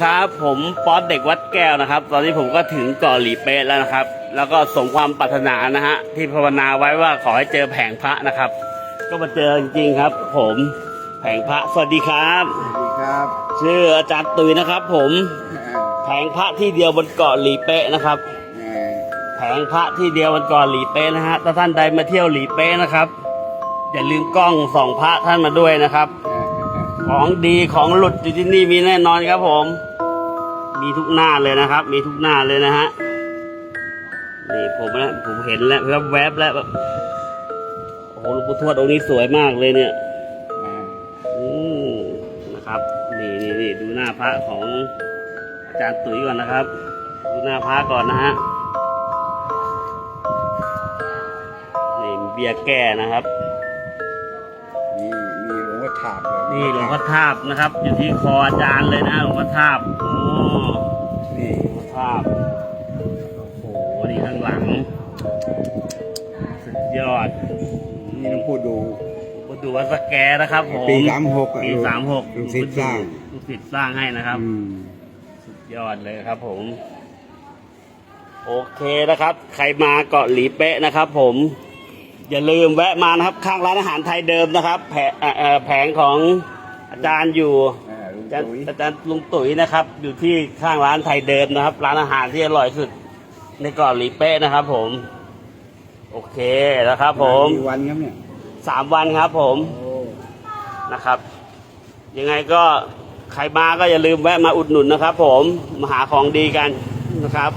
ครับผมป๊อตเด็กวัดแก้วนะครับ ตอนนี้ผมก็ถึงเกาะหลีเป๊ะแล้วนะครับ แล้วก็สมความปรารถนานะฮะที่ภาวนาไว้ว่าขอให้เจอแผงพระนะครับ ก็มาเจอจริงๆครับ ผมแผงพระสวัสดีครับ สวัสดีครับ ชื่ออาจารย์ตุยนะครับ ผมแผงพระที่เดียวบนเกาะหลีเป๊ะนะครับเอ่อแผงพระที่เดียวบนเกาะหลีเป๊ะนะฮะถ้าท่านใดมาเที่ยวหลีเป๊ะนะครับอย่าลืมกล้องส่องพระท่านมาด้วยนะครับเอ่อเอ่อ ของดีของหลุดอยู่ที่นี่มีแน่นอนครับผม มีทุกหน้าเลยนะครับ มีทุกหน้าเลยนะฮะนี่ผมนะผมเห็นแล้วแวบแวบๆแล้วแบบโอ้โหหลวงปู่ทวดองค์นี้สวยมากเลยเนี่ยอืมนะครับนี่นี่นี่ดูหน้าพระของอาจารย์ตุ๋ยก่อนนะครับ ดูหน้าพระก่อนนะฮะนี่เบียร์แก้นะครับมีมีหลวง พ่อถาบเลยนี่หลวงพ่อทาบนะครับ อยู่ที่คออาจารย์เลยนะหลวงพ่อทาบโอ้นี่หลวงพ่อทาบโอ้โหนี่ข้างหลัง สุดยอดนี่หลวงปู่ดูก็ดูวัดสแกนะครับผมปี36อะปีสามหกลูกศิษย์สร้างลูกศิษย์สร้างให้นะครับอืมสุดยอดเลยครับผม โอเคนะครับ ใครมาเกาะหลีเป๊ะนะครับผม อย่าลืมแวะมานะครับ ข้างร้านอาหารไทยเดิมนะครับ แผงเอ่อเอ่อแผงของอาจารย์อยู่เอ่อลุงอาจารย์ตุ๋ยอาจารย์ลุงตุ๋ยนะครับ อยู่ที่ข้างร้านไทยเดิมนะครับ ร้านอาหารที่อร่อยสุด ในเกาะหลีเป๊ะนะครับ ผม โอเคนะครับผมกี่วันครับเนี่ยสามวันครับผม โอ้นะครับ ยังไงก็ใครมาก็อย่าลืมแวะมาอุดหนุนนะครับ ผมมาหาของดีกันนะครับ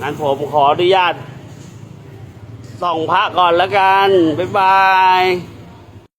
งั้นผมขออนุญาต ส่องพระก่อนแล้วกัน บ๊ายบาย